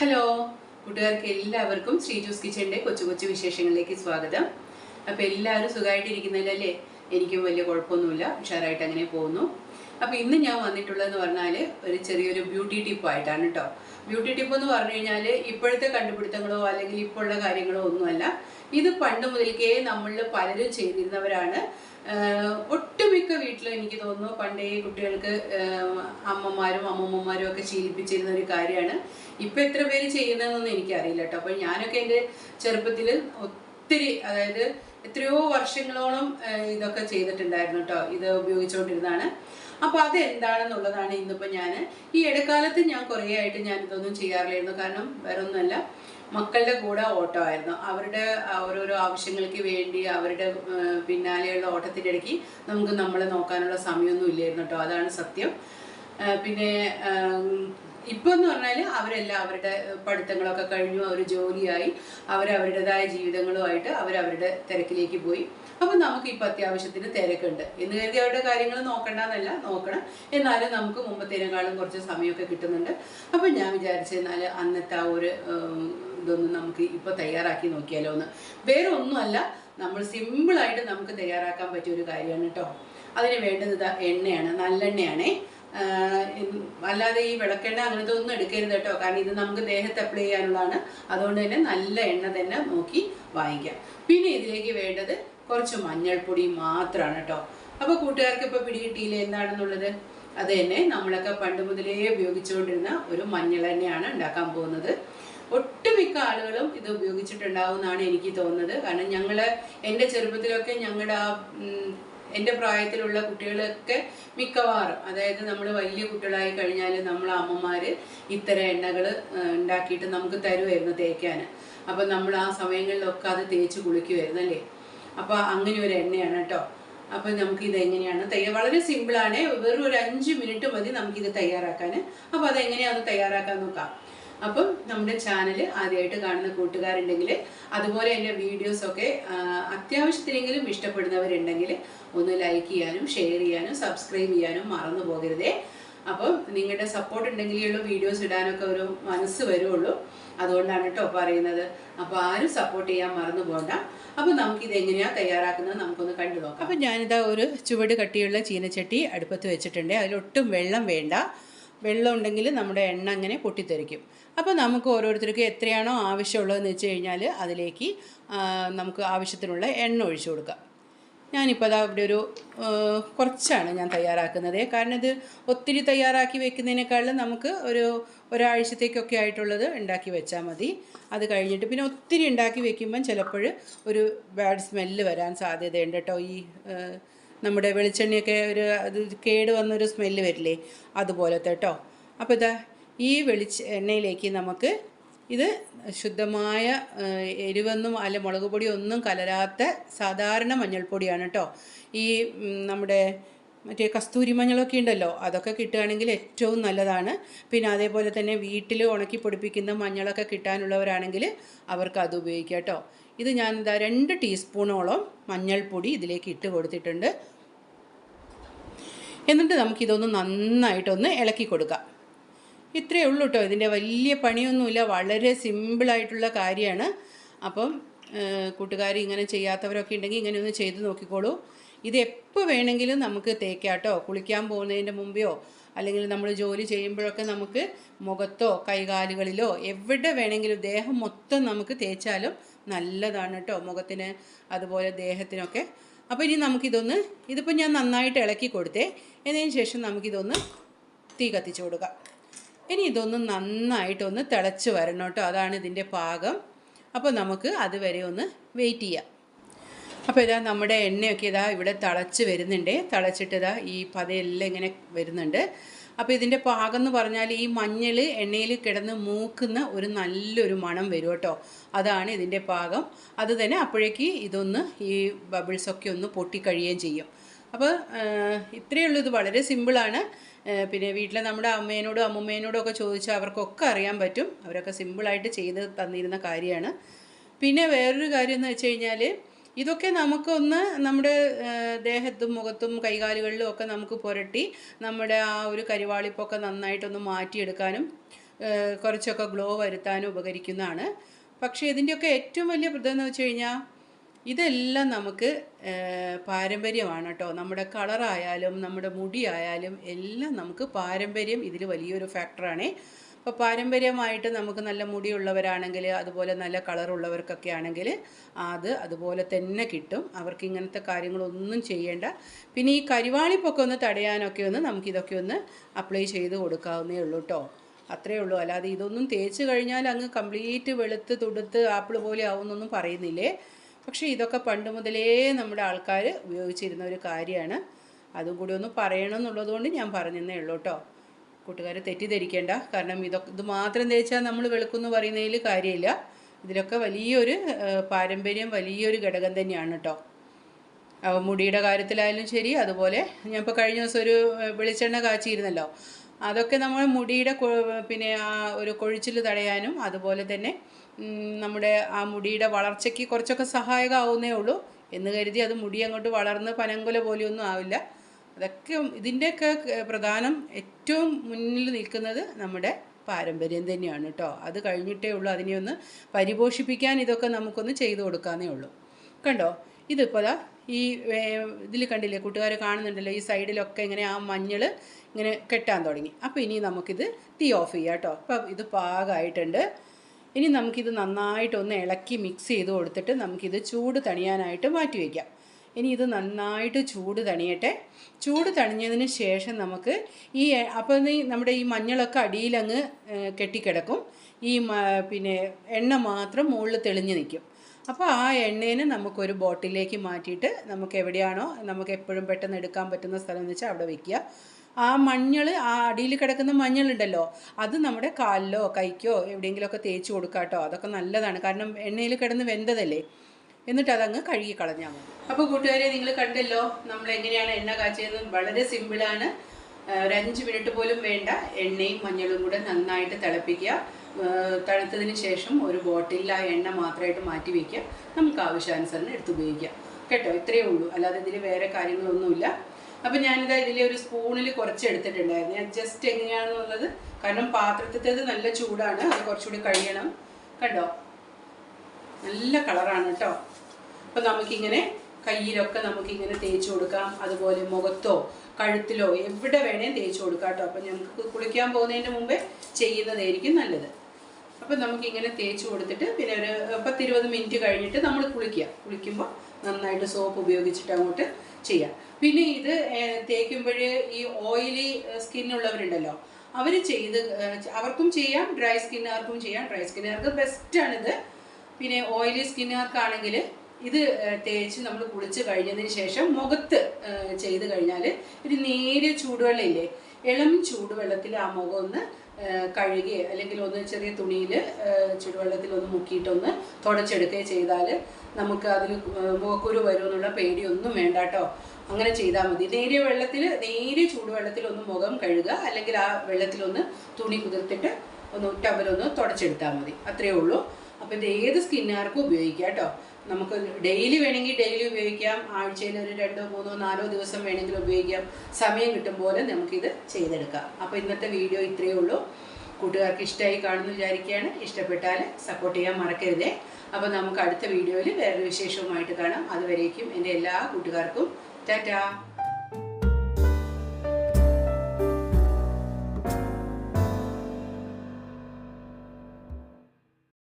Hello കൂട്ടുകാർക്ക് എല്ലാവർക്കും ശ്രീ ജോസ് കിച്ചന്റെ കൊച്ചു കൊച്ചു വിശേഷങ്ങളിലേക്ക് സ്വാഗതം. അപ്പോൾ എല്ലാവരും സുഖമായിട്ടിരിക്കുന്നതിലല്ലേ എനിക്കും വലിയ കുഴപ്പമൊന്നുമില്ല. ഉഷാറായിട്ട് അങ്ങനെ പോകുന്നു. അപ്പൊ ഇന്ന് ഞാൻ വന്നിട്ടുള്ളതെന്ന് പറഞ്ഞാൽ ഒരു ചെറിയൊരു ബ്യൂട്ടി ടിപ്പായിട്ടാണ് കേട്ടോ ബ്യൂട്ടി ടിപ്പ് എന്ന് പറഞ്ഞു കഴിഞ്ഞാൽ ഇപ്പോഴത്തെ കണ്ടുപിടുത്തങ്ങളോ അല്ലെങ്കിൽ ഇപ്പോഴുള്ള കാര്യങ്ങളോ ഒന്നുമല്ല. ഇത് പണ്ട് മുതൽക്കേ നമ്മളിൽ പലരും ചെയ്തിരുന്നവരാണ്. ഒട്ടുമിക്ക വീട്ടിലും എനിക്ക് തോന്നുന്നു പണ്ടേ കുട്ടികൾക്ക് അമ്മമാരും അമ്മമ്മമാരും ഒക്കെ ശീലിപ്പിച്ചിരുന്ന ഒരു കാര്യമാണ്. ഇപ്പൊ എത്ര പേര് ചെയ്യുന്നതെന്നൊന്നും എനിക്കറിയില്ല കേട്ടോ അപ്പൊ ഞാനൊക്കെ എന്റെ ചെറുപ്പത്തിൽ ഒത്തിരി അതായത് എത്രയോ വർഷങ്ങളോളം ഇതൊക്കെ ചെയ്തിട്ടുണ്ടായിരുന്നു കേട്ടോ ഇത് ഉപയോഗിച്ചുകൊണ്ടിരുന്നതാണ്. അപ്പോൾ അതെന്താണെന്നുള്ളതാണ് ഇന്നിപ്പോ ഞാൻ ഈ ഇടക്കാലത്ത് ഞാൻ കുറേ ആയിട്ട് ഞാൻ ഇതൊന്നും ചെയ്യാറില്ലായിരുന്നു. കാരണം വേറെ ഒന്നുമല്ല മക്കളുടെ കൂടെ ഓട്ടമായിരുന്നു. അവരുടെ ഓരോരോ ആവശ്യങ്ങൾക്ക് വേണ്ടി അവരുടെ പിന്നാലെയുള്ള ഓട്ടത്തിന്റെ ഇടയ്ക്ക് നമുക്ക് നമ്മളെ നോക്കാനുള്ള സമയമൊന്നും ഇല്ലായിരുന്നു കേട്ടോ അതാണ് സത്യം. പിന്നെ ഇപ്പോൾ എന്ന് പറഞ്ഞാൽ അവരെല്ലാം അവരുടെ പഠിത്തങ്ങളൊക്കെ കഴിഞ്ഞു അവർ ജോലിയായി അവരവരുടേതായ ജീവിതങ്ങളുമായിട്ട് അവരവരുടെ തിരക്കിലേക്ക് പോയി. അപ്പം നമുക്ക് ഇപ്പം അത്യാവശ്യത്തിന് തിരക്കുണ്ട്. എന്ന് കരുതി അവരുടെ കാര്യങ്ങൾ നോക്കണ്ടെന്നല്ല നോക്കണം. എന്നാലും നമുക്ക് മുമ്പത്തേനേക്കാളും കുറച്ച് സമയമൊക്കെ കിട്ടുന്നുണ്ട്. അപ്പം ഞാൻ വിചാരിച്ചെന്നാൽ അന്നത്തെ ആ ഒരു ഇതൊന്നും നമുക്ക് ഇപ്പോൾ തയ്യാറാക്കി നോക്കിയാലോ എന്ന് വേറെ ഒന്നുമല്ല നമ്മൾ സിമ്പിളായിട്ട് നമുക്ക് തയ്യാറാക്കാൻ പറ്റിയ ഒരു കാര്യമാണ് കേട്ടോ അതിന് വേണ്ടത് എണ്ണയാണ് നല്ലെണ്ണയാണേ. അല്ലാതെ ഈ വിളക്കെണ്ണ അങ്ങനത്തെ ഒന്നും എടുക്കരുത് കേട്ടോ. കാരണം ഇത് നമുക്ക് ദേഹത്ത് അപ്ലൈ ചെയ്യാനുള്ളതാണ്. അതുകൊണ്ട് തന്നെ നല്ല എണ്ണ തന്നെ നോക്കി വാങ്ങിക്കാം. പിന്നെ ഇതിലേക്ക് വേണ്ടത് കുറച്ച് മഞ്ഞൾപ്പൊടി മാത്രമാണ് കേട്ടോ. അപ്പോൾ കൂട്ടുകാർക്ക് ഇപ്പോൾ പിടികിട്ടിയില്ല എന്താണെന്നുള്ളത്? അത് തന്നെ നമ്മളൊക്കെ പണ്ട് മുതലേ ഉപയോഗിച്ചുകൊണ്ടിരുന്ന ഒരു മഞ്ഞൾ തന്നെയാണ് ഉണ്ടാക്കാൻ പോകുന്നത്. ഒട്ടുമിക്ക ആളുകളും ഇത് ഉപയോഗിച്ചിട്ടുണ്ടാവും എന്നാണ് എനിക്ക് തോന്നുന്നത്. കാരണം ഞങ്ങൾ എന്റെ ചെറുപ്പത്തിലൊക്കെ ഞങ്ങളുടെ ആ എന്റെ പ്രായത്തിലുള്ള കുട്ടികളൊക്കെ മിക്കവാറും അതായത് നമ്മൾ വലിയ കുട്ടികളായി കഴിഞ്ഞാൽ നമ്മൾ അമ്മമാർ ഇത്തരം എണ്ണകൾ ഉണ്ടാക്കിയിട്ട് നമുക്ക് തരുമായിരുന്നു തേക്കാൻ അപ്പം നമ്മൾ ആ സമയങ്ങളിലൊക്കെ അത് തേച്ച് കുളിക്കുമായിരുന്നു അല്ലേ? അപ്പോൾ അങ്ങനെ ഒരു എണ്ണയാണ് കേട്ടോ. അപ്പോൾ നമുക്ക് ഇത് എങ്ങനെയാണ് തയ്യാർ വളരെ സിമ്പിളാണ്. വെറും ഒരു അഞ്ച് മിനിറ്റ് മതി നമുക്കിത് തയ്യാറാക്കാൻ അപ്പോൾ അതെങ്ങനെയാണ് തയ്യാറാക്കാൻ നോക്കാം. അപ്പം നമ്മുടെ ചാനൽ ആദ്യമായിട്ട് കാണുന്ന കൂട്ടുകാരുണ്ടെങ്കിൽ അതുപോലെ എന്റെ വീഡിയോസൊക്കെ അത്യാവശ്യത്തിനെങ്കിലും ഇഷ്ടപ്പെടുന്നവരുണ്ടെങ്കിൽ ഒന്ന് ലൈക്ക് ചെയ്യാനും ഷെയർ ചെയ്യാനും സബ്സ്ക്രൈബ് ചെയ്യാനും മറന്നു പോകരുതേ. അപ്പം നിങ്ങളുടെ സപ്പോർട്ട് ഉണ്ടെങ്കിലേ വീഡിയോസ് ഇടാനൊക്കെ ഒരു മനസ്സ് വരുള്ളൂ അതുകൊണ്ടാണ് കേട്ടോ പറയുന്നത്. അപ്പോൾ ആരും സപ്പോർട്ട് ചെയ്യാൻ മറന്നു പോകണ്ട അപ്പോൾ നമുക്കിത് എങ്ങനെയാണ് തയ്യാറാക്കുന്നത് നമുക്കൊന്ന് കണ്ടു നോക്കാം. അപ്പോൾ ഞാനിതാ ഒരു ചുവട് കട്ടിയുള്ള ചീനച്ചട്ടി അടുപ്പത്ത് വെച്ചിട്ടുണ്ട്. അതിലൊട്ടും വെള്ളം വേണ്ട. വെള്ളം ഉണ്ടെങ്കിൽ നമ്മുടെ എണ്ണ അങ്ങനെ പൊട്ടിത്തെറിക്കും. അപ്പോൾ നമുക്ക് ഓരോരുത്തർക്കും എത്രയാണോ ആവശ്യമുള്ളതെന്ന് വെച്ച് കഴിഞ്ഞാൽ അതിലേക്ക് നമുക്ക് ആവശ്യത്തിനുള്ള എണ്ണ ഒഴിച്ചു കൊടുക്കാം. ഞാനിപ്പോൾ അതാ ഇവിടെ ഒരു കുറച്ചാണ് ഞാൻ തയ്യാറാക്കുന്നത്. കാരണം ഇത് ഒത്തിരി തയ്യാറാക്കി വെക്കുന്നതിനേക്കാളും നമുക്ക് ഒരു ഒരാഴ്ചത്തേക്കൊക്കെ ആയിട്ടുള്ളത് ഉണ്ടാക്കി വെച്ചാൽ മതി. അത് കഴിഞ്ഞിട്ട് പിന്നെ ഒത്തിരി ഉണ്ടാക്കി വെക്കുമ്പം ചിലപ്പോൾ ഒരു ബാഡ് സ്മെല്ല് വരാൻ സാധ്യതയുണ്ട് കേട്ടോ. ഈ നമ്മുടെ വെളിച്ചെണ്ണയൊക്കെ ഒരു അത് കേട് വന്നൊരു സ്മെല്ല് വരില്ലേ? അതുപോലത്തെ കേട്ടോ. അപ്പോൾ ഇതാ ഈ വെളിച്ച എണ്ണയിലേക്ക് നമുക്ക് ഇത് ശുദ്ധമായ എരിവെന്നും അല്ല മുളക് ഒന്നും കലരാത്ത സാധാരണ മഞ്ഞൾപ്പൊടിയാണ് കേട്ടോ ഈ നമ്മുടെ മറ്റേ കസ്തൂരി മഞ്ഞളൊക്കെ ഉണ്ടല്ലോ അതൊക്കെ കിട്ടുകയാണെങ്കിൽ ഏറ്റവും നല്ലതാണ്. പിന്നെ അതേപോലെ തന്നെ വീട്ടിൽ ഉണക്കി പൊടിപ്പിക്കുന്ന മഞ്ഞളൊക്കെ കിട്ടാനുള്ളവരാണെങ്കിൽ അവർക്ക് അത് ഉപയോഗിക്കാം കേട്ടോ ഇത് ഞാൻ എന്താ രണ്ട് ടീസ്പൂണോളം മഞ്ഞൾപ്പൊടി ഇതിലേക്ക് ഇട്ട് കൊടുത്തിട്ടുണ്ട്. എന്നിട്ട് നമുക്കിതൊന്ന് നന്നായിട്ടൊന്ന് ഇളക്കി കൊടുക്കാം. ഇത്രയേ ഉള്ളൂ കേട്ടോ. ഇതിന്റെ വലിയ പണിയൊന്നുമില്ല. വളരെ സിമ്പിളായിട്ടുള്ള കാര്യമാണ്. അപ്പം കൂട്ടുകാർ ഇങ്ങനെ ചെയ്യാത്തവരൊക്കെ ഉണ്ടെങ്കിൽ ഇങ്ങനെ ഒന്ന് ചെയ്ത് നോക്കിക്കോളൂ. ഇത് എപ്പോൾ വേണമെങ്കിലും നമുക്ക് തേക്കാട്ടോ കുളിക്കാൻ പോകുന്നതിന്റെ മുമ്പെയോ അല്ലെങ്കിൽ നമ്മൾ ജോലി ചെയ്യുമ്പോഴൊക്കെ നമുക്ക് മുഖത്തോ കൈകാലുകളിലോ എവിടെ വേണമെങ്കിലും ദേഹം മൊത്തം നമുക്ക് തേച്ചാലും നല്ലതാണ് കേട്ടോ മുഖത്തിന് അതുപോലെ ദേഹത്തിനൊക്കെ. അപ്പോൾ ഇനി നമുക്കിതൊന്ന് ഇതിപ്പോൾ ഞാൻ നന്നായിട്ട് ഇളക്കി കൊടുത്തേ. എന്നതിന് ശേഷം നമുക്കിതൊന്ന് തീ കത്തിച്ചു കൊടുക്കാം. ഇനി ഇതൊന്ന് നന്നായിട്ടൊന്ന് തിളച്ച് വരണം കേട്ടോ. അതാണ് ഇതിന്റെ പാകം. അപ്പോൾ നമുക്ക് അതുവരെ ഒന്ന് വെയിറ്റ് ചെയ്യാം. അപ്പോൾ ഇതാ നമ്മുടെ എണ്ണയൊക്കെ ഇതാ ഇവിടെ തിളച്ച് വരുന്നുണ്ട്. തിളച്ചിട്ട് ഇതാ ഈ പതയെല്ലാം ഇങ്ങനെ വരുന്നുണ്ട്. അപ്പോൾ ഇതിന്റെ പാകം എന്ന് പറഞ്ഞാൽ ഈ മഞ്ഞൾ എണ്ണയിൽ കിടന്ന് മൂക്കുന്ന ഒരു നല്ലൊരു മണം വരും കേട്ടോ. അതാണ് ഇതിന്റെ പാകം. അത് തന്നെ അപ്പോഴേക്ക് ഇതൊന്ന് ഈ ബബിൾസൊക്കെ ഒന്ന് പൊട്ടിക്കഴിയുകയും ചെയ്യും. അപ്പോൾ ഇത്രയേ ഉള്ളൂ. ഇത് വളരെ സിമ്പിളാണ് പിന്നെ വീട്ടിലെ നമ്മുടെ അമ്മേനോടും അമ്മുമ്മേനോടും ഒക്കെ ചോദിച്ചാൽ അവർക്കൊക്കെ അറിയാൻ പറ്റും. അവരൊക്കെ സിമ്പിളായിട്ട് ചെയ്ത് തന്നിരുന്ന കാര്യമാണ്. പിന്നെ വേറൊരു കാര്യം എന്ന് വെച്ച് കഴിഞ്ഞാൽ ഇതൊക്കെ നമുക്കൊന്ന് നമ്മുടെ ദേഹത്തും മുഖത്തും കൈകാലുകളിലും ഒക്കെ നമുക്ക് പുരട്ടി നമ്മുടെ ആ ഒരു കരിവാളിപ്പൊക്കെ നന്നായിട്ടൊന്ന് മാറ്റിയെടുക്കാനും കുറച്ചൊക്കെ ഗ്ലോ വരുത്താനും ഉപകരിക്കുന്നതാണ്. പക്ഷേ ഇതിന്റെയൊക്കെ ഏറ്റവും വലിയ പ്രധാനം എന്ന് വെച്ച് കഴിഞ്ഞാൽ ഇതെല്ലാം നമുക്ക് പാരമ്പര്യമാണ് കേട്ടോ നമ്മുടെ കളറായാലും നമ്മുടെ മുടി ആയാലും എല്ലാം നമുക്ക് പാരമ്പര്യം ഇതിൽ വലിയൊരു ഫാക്ടറാണ്. അപ്പോൾ പാരമ്പര്യമായിട്ട് നമുക്ക് നല്ല മുടിയുള്ളവരാണെങ്കിൽ അതുപോലെ നല്ല കളറുള്ളവർക്കൊക്കെ ആണെങ്കിൽ അത് അതുപോലെ തന്നെ കിട്ടും. അവർക്ക് ഇങ്ങനത്തെ കാര്യങ്ങളൊന്നും ചെയ്യേണ്ട. പിന്നെ ഈ കരിവാളിപ്പൊക്കെ ഒന്ന് തടയാനൊക്കെ ഒന്ന് നമുക്കിതൊക്കെ ഒന്ന് അപ്ലൈ ചെയ്ത് കൊടുക്കാവുന്നേ ഉള്ളൂ കേട്ടോ അത്രയേ ഉള്ളൂ. അല്ലാതെ ഇതൊന്നും തേച്ച് കഴിഞ്ഞാൽ അങ്ങ് കംപ്ലീറ്റ് വെളുത്ത് തുടുത്ത് ആപ്പിൾ പോലെ ആവുമെന്നൊന്നും പറയുന്നില്ലേ? പക്ഷേ ഇതൊക്കെ പണ്ട് മുതലേ നമ്മുടെ ആൾക്കാർ ഉപയോഗിച്ചിരുന്ന ഒരു കാര്യമാണ്. അതും കൂടി ഒന്ന് പറയണം എന്നുള്ളതുകൊണ്ട് ഞാൻ പറഞ്ഞതേ ഉള്ളൂ കേട്ടോ. കൂട്ടുകാരെ തെറ്റിദ്ധരിക്കേണ്ട. കാരണം ഇതൊക്കെ ഇത് മാത്രം തേച്ചാൽ നമ്മൾ വെളുക്കുമെന്ന് പറയുന്നതിൽ കാര്യമില്ല. ഇതിലൊക്കെ വലിയൊരു പാരമ്പര്യം വലിയൊരു ഘടകം തന്നെയാണ് കേട്ടോ. മുടിയുടെ കാര്യത്തിലായാലും ശരി അതുപോലെ ഞാൻ ഇപ്പോൾ കഴിഞ്ഞ ദിവസം ഒരു വെളിച്ചെണ്ണ കാച്ചിയിരുന്നല്ലോ അതൊക്കെ നമ്മൾ മുടിയുടെ പിന്നെ ഒരു കൊഴിച്ചിൽ തടയാനും അതുപോലെ തന്നെ നമ്മുടെ ആ മുടിയുടെ വളർച്ചയ്ക്ക് കുറച്ചൊക്കെ സഹായകമാവുന്നേ ഉള്ളൂ. എന്ന് കരുതി അത് മുടി അങ്ങോട്ട് വളർന്ന് പനങ്കുല പോലെയൊന്നും ആവില്ല. അതൊക്കെ ഇതിന്റെയൊക്കെ പ്രധാനം ഏറ്റവും മുന്നിൽ നിൽക്കുന്നത് നമ്മുടെ പാരമ്പര്യം തന്നെയാണ് കേട്ടോ. അത് കഴിഞ്ഞിട്ടേ ഉള്ളൂ. അതിനെ ഒന്ന് പരിപോഷിപ്പിക്കാൻ ഇതൊക്കെ നമുക്കൊന്ന് ചെയ്തു കൊടുക്കാന്നേ ഉള്ളൂ. കണ്ടോ? ഇതിപ്പോൾ ഈ ഇതിൽ കണ്ടില്ലേ? കൂട്ടുകാർ കാണുന്നുണ്ടല്ലോ ഈ സൈഡിലൊക്കെ ഇങ്ങനെ ആ മഞ്ഞൾ ഇങ്ങനെ കെട്ടാൻ തുടങ്ങി. അപ്പോൾ ഇനി നമുക്കിത് തീ ഓഫ് ചെയ്യാം കേട്ടോ. അപ്പം ഇത് പാകമായിട്ടുണ്ട് ഇനി നമുക്കിത് നന്നായിട്ടൊന്ന് ഇളക്കി മിക്സ് ചെയ്ത് കൊടുത്തിട്ട് നമുക്കിത് ചൂട് തണിയാനായിട്ട് മാറ്റി വയ്ക്കാം ഇനി ഇത് നന്നായിട്ട് ചൂട് തണിയട്ടെ. ചൂട് തണിഞ്ഞതിന് ശേഷം നമുക്ക് ഈ അപ്പോൾ ഈ നമ്മുടെ ഈ മഞ്ഞളൊക്കെ അടിയിലങ്ങ് കെട്ടിക്കിടക്കും. ഈ പിന്നെ എണ്ണ മാത്രം മുകളിൽ തെളിഞ്ഞ് നിൽക്കും. അപ്പോൾ ആ എണ്ണേനെ നമുക്കൊരു ബോട്ടിലേക്ക് മാറ്റിയിട്ട് നമുക്ക് എവിടെയാണോ നമുക്ക് എപ്പോഴും പെട്ടെന്ന് എടുക്കാൻ പറ്റുന്ന സ്ഥലം എന്ന് വെച്ചാൽ അവിടെ വെക്കുക. ആ മഞ്ഞൾ ആ അടിയിൽ കിടക്കുന്ന മഞ്ഞളുണ്ടല്ലോ അത് നമ്മുടെ കാലിലോ കൈക്കോ എവിടെയെങ്കിലുമൊക്കെ തേച്ച് കൊടുക്കാം കേട്ടോ അതൊക്കെ നല്ലതാണ്. കാരണം എണ്ണയിൽ കിടന്ന് വെന്തതല്ലേ. എന്നിട്ട് അതങ്ങ് കഴുകി കളഞ്ഞാൽ മതി. അപ്പോൾ കൂട്ടുകാരെ നിങ്ങൾ കണ്ടല്ലോ നമ്മൾ എങ്ങനെയാണ് എണ്ണ കാച്ചിയത് വളരെ സിമ്പിളാണ് ഒരു അഞ്ച് മിനിറ്റ് പോലും വേണ്ട. എണ്ണയും മഞ്ഞളും കൂടെ നന്നായിട്ട് തിളപ്പിക്കുക. തണുത്തതിന് ശേഷം ഒരു ബോട്ടിലിൽ ആ എണ്ണ മാത്രമായിട്ട് മാറ്റി വയ്ക്കുക നമുക്ക് ആവശ്യാനുസരണം എടുത്ത് ഉപയോഗിക്കാം. കേട്ടോ? ഇത്രയേ ഉള്ളൂ. അല്ലാതെ ഇതിൽ വേറെ കാര്യങ്ങളൊന്നുമില്ല. അപ്പം ഞാനിതാ ഇതിൽ ഒരു സ്പൂണിൽ കുറച്ച് എടുത്തിട്ടുണ്ടായിരുന്നു ഞാൻ ജസ്റ്റ് എങ്ങനെയാണെന്നുള്ളത് കാരണം പാത്രത്തിന്റെത് നല്ല ചൂടാണ് അത് കുറച്ചുകൂടി കഴിയണം കണ്ടോ? നല്ല കളറാണ് കേട്ടോ. അപ്പം നമുക്കിങ്ങനെ കയ്യിലൊക്കെ നമുക്കിങ്ങനെ തേച്ച് കൊടുക്കാം. അതുപോലെ മുഖത്തോ കഴുത്തിലോ എവിടെ വേണേലും തേച്ച് കൊടുക്കാം കേട്ടോ. അപ്പം നമുക്ക് കുളിക്കാൻ പോകുന്നതിന്റെ മുമ്പേ ചെയ്യുന്നതായിരിക്കും നല്ലത്. അപ്പം നമുക്കിങ്ങനെ തേച്ച് കൊടുത്തിട്ട് പിന്നെ ഒരു പത്തിരുപത് മിനിറ്റ് കഴിഞ്ഞിട്ട് നമ്മൾ കുളിക്കുക. കുളിക്കുമ്പോൾ നന്നായിട്ട് സോപ്പ് ഉപയോഗിച്ചിട്ട് അങ്ങോട്ട് ചെയ്യാം. പിന്നെ ഇത് തേക്കുമ്പോൾ ഈ ഓയിലി സ്കിന്നുള്ളവരുണ്ടല്ലോ അവർ ചെയ്ത് അവർക്കും ചെയ്യാം ഡ്രൈ സ്കിന്നുകാർക്കും ചെയ്യാം. ഡ്രൈ സ്കിന്നുകാർക്ക് ബെസ്റ്റാണിത്. പിന്നെ ഓയിലി സ്കിന്നുകാർക്കാണെങ്കിൽ ഇത് തേച്ച് നമ്മൾ കുളിച്ച് കഴിഞ്ഞതിന് ശേഷം മുഖത്ത് ചെയ്ത് കഴിഞ്ഞാൽ ഒരു നേരിയ ചൂടുവെള്ളം ഇല്ലേ ഇളം ചൂടുവെള്ളത്തിൽ ആ മുഖം ഒന്ന് കഴുകി അല്ലെങ്കിൽ ഒന്ന് ചെറിയ തുണിയിൽ ചൂടുവെള്ളത്തിൽ ഒന്ന് മുക്കിയിട്ടൊന്ന് തുടച്ചെടുക്കുകയോ ചെയ്താൽ നമുക്ക് അതിൽ മുഖക്കുരു വരുമെന്നുള്ള പേടിയൊന്നും വേണ്ട കേട്ടോ. അങ്ങനെ ചെയ്താൽ മതി. നേരിയ വെള്ളത്തിൽ നേരിയ ചൂടുവെള്ളത്തിൽ ഒന്ന് മുഖം കഴുകുക അല്ലെങ്കിൽ ആ വെള്ളത്തിലൊന്ന് തുണി കുതിർത്തിട്ട് ഒന്ന് ടവലൊന്ന് തുടച്ചെടുത്താൽ മതി. അത്രയേ ഉള്ളൂ. അപ്പോൾ ഇത് ഏത് സ്കിന്നുകാർക്കും ഉപയോഗിക്കാം കേട്ടോ. നമുക്ക് ഡെയിലി വേണമെങ്കിൽ ഡെയിലി ഉപയോഗിക്കാം. ആഴ്ചയിൽ ഒരു രണ്ടോ മൂന്നോ നാലോ ദിവസം വേണമെങ്കിൽ ഉപയോഗിക്കാം. സമയം കിട്ടും പോലെ നമുക്കിത് ചെയ്തെടുക്കാം. അപ്പോൾ ഇന്നത്തെ വീഡിയോ ഇത്രയേ ഉള്ളൂ. കൂട്ടുകാർക്ക് ഇഷ്ടമായി കാണുമെന്ന് വിചാരിക്കുകയാണ്. ഇഷ്ടപ്പെട്ടാൽ സപ്പോർട്ട് ചെയ്യാൻ മറക്കരുതേ. അപ്പോൾ നമുക്ക് അടുത്ത വീഡിയോയിൽ വേറൊരു വിശേഷവുമായിട്ട് കാണാം. അതുവരേക്കും എന്റെ എല്ലാ കൂട്ടുകാർക്കും. ടാറ്റാ.